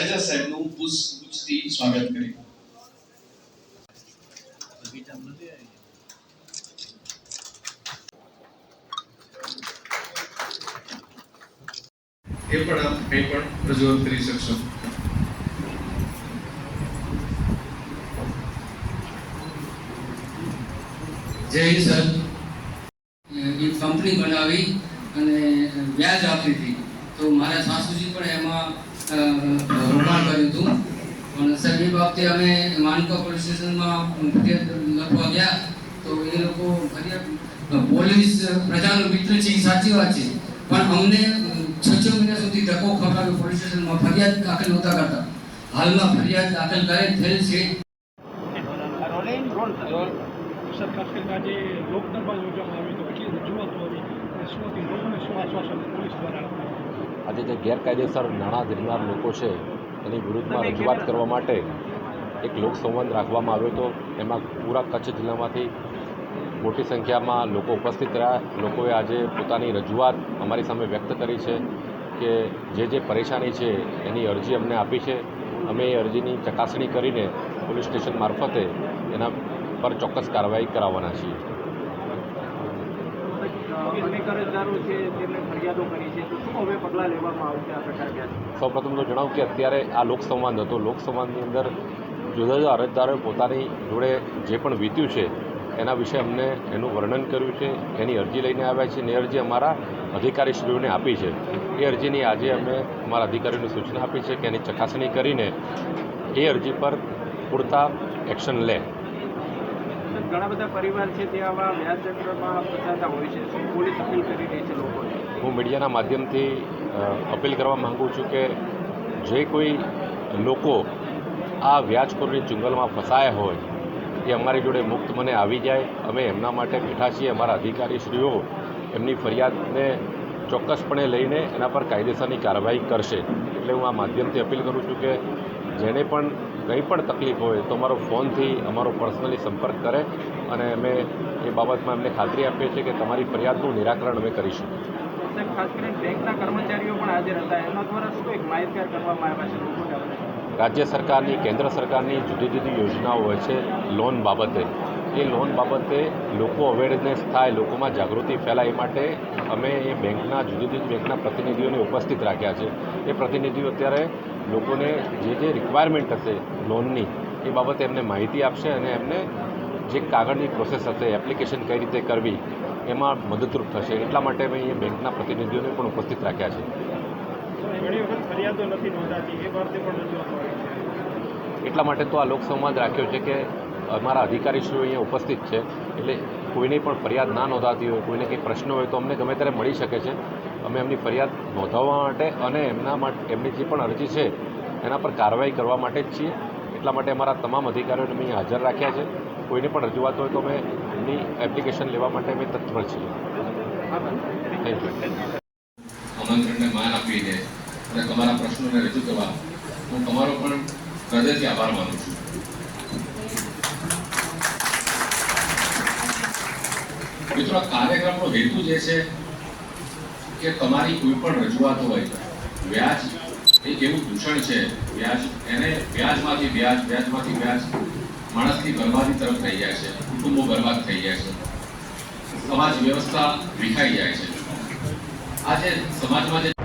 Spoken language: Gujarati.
જાડેજા સાહેબનું પુષ્પગુચ્છથી સ્વાગત કરી એ પણ આપ કંઈ પણ રજૂઆત કરી શકશો જય સર કંપની બનાવી અને વ્યાજ આપી હતી. તો મારા સાસુજી પણ એમાં રોકાણ કર્યું હતું પણ સર એ બાબતે અમે માનકો પોલીસ સ્ટેશનમાં લખવા ગયા તો એ લોકો પોલીસ પ્રજાનો મિત્ર છે એ સાચી વાત છે પણ અમને છ છ મહિના સુધી ધક્કો ખવડાવ્યો પોલીસ સ્ટેશનમાં ફરિયાદ દાખલ નહોતા કરતા હાલમાં ફરિયાદ દાખલ કરે થયેલ છે સરકાર ખાસ કરીને આજે લોક દરબાર યોજવામાં આવ્યો તો કેટલી રજૂઆતો હતી શું હતી લોકોને શું આશ્વાસન પોલીસ? આજે જે ગેરકાયદેસર નાણાં ધીરનાર લોકો છે, એની વિરુદ્ધમાં રજૂઆત કરવા માટે એક લોકસંવાદ રાખવામાં આવ્યો હતો. એમાં પૂરા કચ્છ જિલ્લામાંથી મોટી સંખ્યામાં લોકો ઉપસ્થિત રહ્યા. લોકોએ આજે પોતાની રજૂઆત અમારી સામે વ્યક્ત કરી છે કે જે જે પરેશાની છે, એની અરજી અમને આપી છે. અમે એ અરજીની ચકાસણી કરીને પોલીસ સ્ટેશન મારફતે એના પર ચોક્કસ કાર્યવાહી કરાવવાના છીએ. અનેક અરજદારો તો સૌપ્રથમ તો જણાવું કે અત્યારે આ લોકસંવાદ હતો. લોકસંવાદની અંદર જુદા જુદા અરજદારોએ પોતાની જોડે જે પણ વીત્યું છે, એના વિશે અમને એનું વર્ણન કર્યું છે. એની અરજી લઈને આવ્યા છે એ અરજી અમારા અધિકારીશ્રીઓને આપી છે. એ અરજીની આજે અમે અમારા અધિકારીઓને સૂચના આપી છે કે એની ચકાસણી કરીને એ અરજી પર પૂરતા એક્શન લે. ઘણા બધા પરિવાર છે તે આવા વ્યાજચક્રમાં ફસાતા હોય છે. શું પોલીસ અપીલ કરી રહી છે લોકોને? હું મીડિયાના માધ્યમથી અપીલ કરવા માગું છું કે જે કોઈ લોકો આ વ્યાજખોરની ચુંગલમાં ફસાયા હોય, એ અમારી જોડે મુક્ત મને આવી જાય. અમે એમના માટે બેઠા છીએ, અમારા અધિકારીશ્રીઓ એમની ફરિયાદને ચોક્કસપણે લઈને એના પર કાયદેસરની કાર્યવાહી કરશે. એટલે હું આ માધ્યમથી અપીલ કરું છું કે જેને પણ કંઈ પણ તકલીફ હોય તો અમારો ફોનથી અમારો પર્સનલી સંપર્ક કરે અને અમે એ બાબતમાં એમને ખાતરી આપીએ છીએ કે તમારી ફરિયાદનું નિરાકરણ અમે કરીશું. ખાસ કરીને બેંકના કર્મચારીઓ પણ હાજર હતા. એમના દ્વારા શું એક માહિતગાર કરવામાં આવ્યા છે? રાજ્ય સરકારની કેન્દ્ર સરકારની જુદી જુદી યોજનાઓ હોય છે લોન બાબતે. એ લોન બાબતે લોકો અવેરનેસ થાય લોકોમાં જાગૃતિ ફેલાય એ માટે અમે એ બેંકના જુદી જુદી બેંકના પ્રતિનિધિઓને ઉપસ્થિત રાખ્યા છે. એ પ્રતિનિધિઓ અત્યારે લોકોને જે જે રિક્વાયરમેન્ટ હશે લોનની એ બાબતે એમને માહિતી આપશે અને એમને જે કાગળની પ્રોસેસ હશે એપ્લિકેશન કઈ રીતે કરવી એમાં મદદરૂપ થશે. એટલા માટે અમે અહીંયા બેંકના પ્રતિનિધિઓને પણ ઉપસ્થિત રાખ્યા છે. એટલા માટે તો આ લોકસંવાદ રાખ્યો છે કે અમારા અધિકારીશ્રીઓ અહીંયા ઉપસ્થિત છે. એટલે કોઈને પણ ફરિયાદ ના નોંધાતી હોય, કોઈને કંઈ પ્રશ્ન હોય તો અમને ગમે ત્યારે મળી શકે છે. અમે એમની ફરિયાદ નોંધાવવા માટે અને એમના માટે એમની જે પણ અરજી છે, એના પર કાર્યવાહી કરવા માટે જ છીએ. એટલા માટે અમારા તમામ અધિકારીઓને અમે અહીંયા હાજર રાખ્યા છે. કોઈને પણ રજૂઆત હોય તો અમે એમની એપ્લિકેશન લેવા માટે અમે તત્પર છીએ. થેન્ક યુ આમંત્રણને માન આપીને અને તમારા પ્રશ્નોને રજૂ કરવા હું તમારો પણ હૃદયથી આભાર માનું છું. મિત્રો કાર્યક્રમનો હેતુ જે છે કે તમારી કોઈ પણ રજૂઆત હોય, વ્યાજ એ એવું દૂષણ છે? વ્યાજ એને વ્યાજમાંથી વ્યાજ વ્યાજમાંથી વ્યાજ માણસની બરબાદી તરફ થઈ જાય છે, કુટુંબો બરબાદ થઈ જાય છે, સમાજ વ્યવસ્થા વિખાઈ જાય છે. આજે સમાજમાં જે